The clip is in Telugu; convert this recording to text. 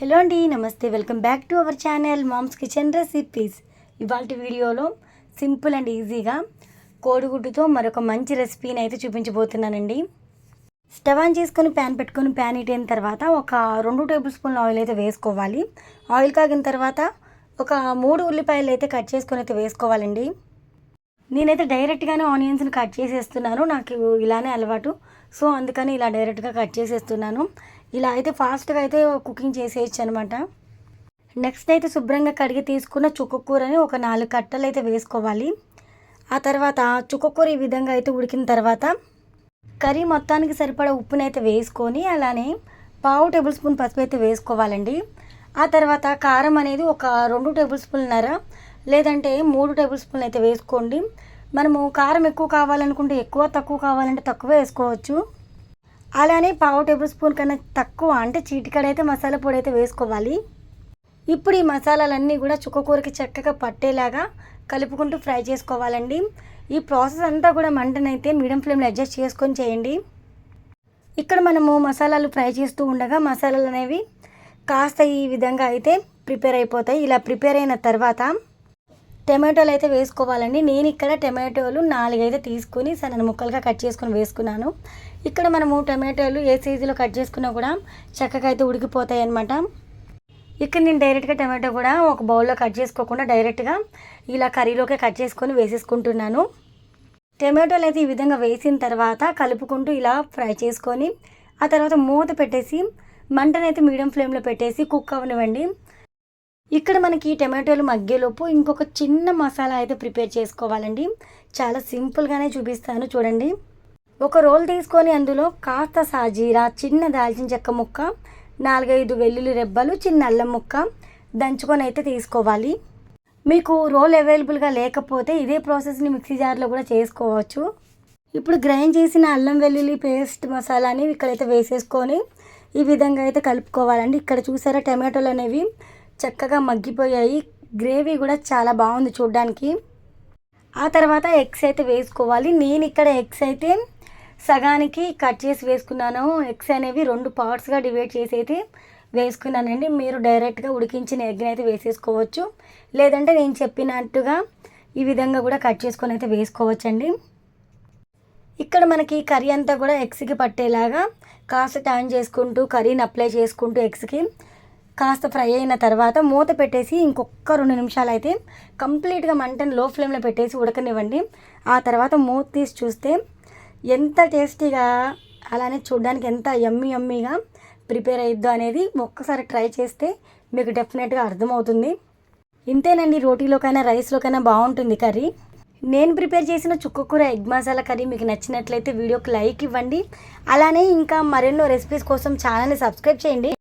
హలో అండి నమస్తే. Welcome back to our channel mom's kitchen recipes. ఇవాళ వీడియోలో సింపుల్ అండ్ ఈజీగా కోడిగుడ్డుతో మరొక మంచి రెసిపీని అయితే చూపించబోతున్నానండి. స్టవ్ ఆన్ చేసుకొని ప్యాన్ పెట్టుకొని ప్యాన్ ఇటైన తర్వాత ఒక రెండు టేబుల్ స్పూన్ల ఆయిల్ అయితే వేసుకోవాలి. ఆయిల్ కాగిన తర్వాత ఒక మూడు ఉల్లిపాయలు అయితే కట్ చేసుకొని అయితే వేసుకోవాలండి. నేనైతే డైరెక్ట్గానే ఆనియన్స్ని కట్ చేసేస్తున్నాను. నాకు ఇలానే అలవాటు. సో అందుకని ఇలా డైరెక్ట్గా కట్ చేసేస్తున్నాను. ఇలా అయితే ఫాస్ట్గా అయితే కుకింగ్ చేసేయచ్చు అనమాట నెక్స్ట్ అయితే శుభ్రంగా కడిగి తీసుకున్న చుక్కకూరని ఒక నాలుగు కట్టలు అయితే వేసుకోవాలి. ఆ తర్వాత చుక్కకూర ఈ విధంగా అయితే ఉడికిన తర్వాత కర్రీ మొత్తానికి సరిపడా ఉప్పుని అయితే వేసుకొని అలానే పావు టేబుల్ స్పూన్ పసుపు అయితే వేసుకోవాలండి. ఆ తర్వాత కారం అనేది ఒక రెండు టేబుల్ స్పూన్నర లేదంటే మూడు టేబుల్ స్పూన్లు అయితే వేసుకోండి. మనము కారం ఎక్కువ కావాలనుకుంటే ఎక్కువ తక్కువ కావాలంటే తక్కువ వేసుకోవచ్చు. అలానే పావు టేబుల్ స్పూన్ కన్నా తక్కువ అంటే చీటికడ అయితే మసాలా పొడి అయితే వేసుకోవాలి. ఇప్పుడు ఈ మసాలాలన్నీ కూడా చుక్కకూరకి చక్కగా పట్టేలాగా కలుపుకుంటూ ఫ్రై చేసుకోవాలండి. ఈ ప్రాసెస్ అంతా కూడా మంటనైతే మీడియం ఫ్లేమ్లో అడ్జస్ట్ చేసుకొని చేయండి. ఇక్కడ మనము మసాలాలు ఫ్రై చేస్తూ ఉండగా మసాలాలు అనేవి కాస్త ఈ విధంగా అయితే ప్రిపేర్ అయిపోతాయి. ఇలా ప్రిపేర్ అయిన తర్వాత టమాటోలు అయితే వేసుకోవాలండి. నేను ఇక్కడ టమాటోలు నాలుగైతే తీసుకుని సన్న ముక్కలుగా కట్ చేసుకొని వేసుకున్నాను. ఇక్కడ మనము టమాటోలు ఏ సైజులో కట్ చేసుకున్నా కూడా చక్కగా అయితే ఉడికిపోతాయి అనమాట ఇక్కడ నేను డైరెక్ట్గా టమాటో కూడా ఒక బౌల్లో కట్ చేసుకోకుండా డైరెక్ట్గా ఇలా కర్రీలోకే కట్ చేసుకొని వేసేసుకుంటున్నాను. టమాటోలు అయితే ఈ విధంగా వేసిన తర్వాత కలుపుకుంటూ ఇలా ఫ్రై చేసుకొని ఆ తర్వాత మూత పెట్టేసి మంటనైతే మీడియం ఫ్లేమ్లో పెట్టేసి కుక్ అవనివ్వండి ఇక్కడ మనకి టమాటోలు మగ్గేలోపు ఇంకొక చిన్న మసాలా అయితే ప్రిపేర్ చేసుకోవాలండి. చాలా సింపుల్గానే చూపిస్తాను చూడండి. ఒక రోల్ తీసుకొని అందులో కాస్త సాజీరా చిన్న దాల్చిన చెక్క ముక్క నాలుగైదు వెల్లుల్లి రెబ్బలు చిన్న అల్లం ముక్క దంచుకొని అయితే తీసుకోవాలి. మీకు రోల్ అవైలబుల్గా లేకపోతే ఇదే ప్రాసెస్ని మిక్సీ జార్లో కూడా చేసుకోవచ్చు. ఇప్పుడు గ్రైండ్ చేసిన అల్లం వెల్లుల్లి పేస్ట్ మసాలాని ఇక్కడైతే వేసేసుకొని ఈ విధంగా అయితే కలుపుకోవాలండి. ఇక్కడ చూసారా టమాటోలు అనేవి చక్కగా మగ్గిపోయాయి. గ్రేవీ కూడా చాలా బాగుంది చూడడానికి. ఆ తర్వాత ఎగ్స్ అయితే వేసుకోవాలి. నేను ఇక్కడ ఎగ్స్ అయితే సగానికి కట్ చేసి వేసుకున్నాను. ఎగ్స్ అనేవి రెండు పార్ట్స్గా డివైడ్ చేసి అయితే వేసుకున్నానండి. మీరు డైరెక్ట్గా ఉడికించిన ఎగ్ని అయితే వేసేసుకోవచ్చు. లేదంటే నేను చెప్పినట్టుగా ఈ విధంగా కూడా కట్ చేసుకొని అయితే వేసుకోవచ్చండి. ఇక్కడ మనకి కర్రీ అంతా కూడా ఎగ్స్కి పట్టేలాగా కాస్త టర్న్ చేసుకుంటూ కర్రీని అప్లై చేసుకుంటూ ఎగ్స్కి కాస్త ఫ్రై అయిన తర్వాత మూత పెట్టేసి ఇంకొక రెండు నిమిషాలు అయితే కంప్లీట్గా మంటను లో ఫ్లేమ్లో పెట్టేసి ఉడకనివ్వండి. ఆ తర్వాత మూత తీసి చూస్తే ఎంత టేస్టీగా అలానే చూడడానికి ఎంత యమ్మీ యమ్మీగా ప్రిపేర్ అయ్యిద్దో అనేది ఒక్కసారి ట్రై చేస్తే మీకు డెఫినెట్గా అర్థమవుతుంది. ఇంతేనండి రోటీలోకైనా రైస్లోకైనా బాగుంటుంది కర్రీ. నేను ప్రిపేర్ చేసిన చుక్కకూర ఎగ్ మసాలా కర్రీ మీకు నచ్చినట్లయితే వీడియోకి లైక్ ఇవ్వండి. అలానే ఇంకా మరెన్నో రెసిపీస్ కోసం ఛానల్ని సబ్స్క్రైబ్ చేయండి.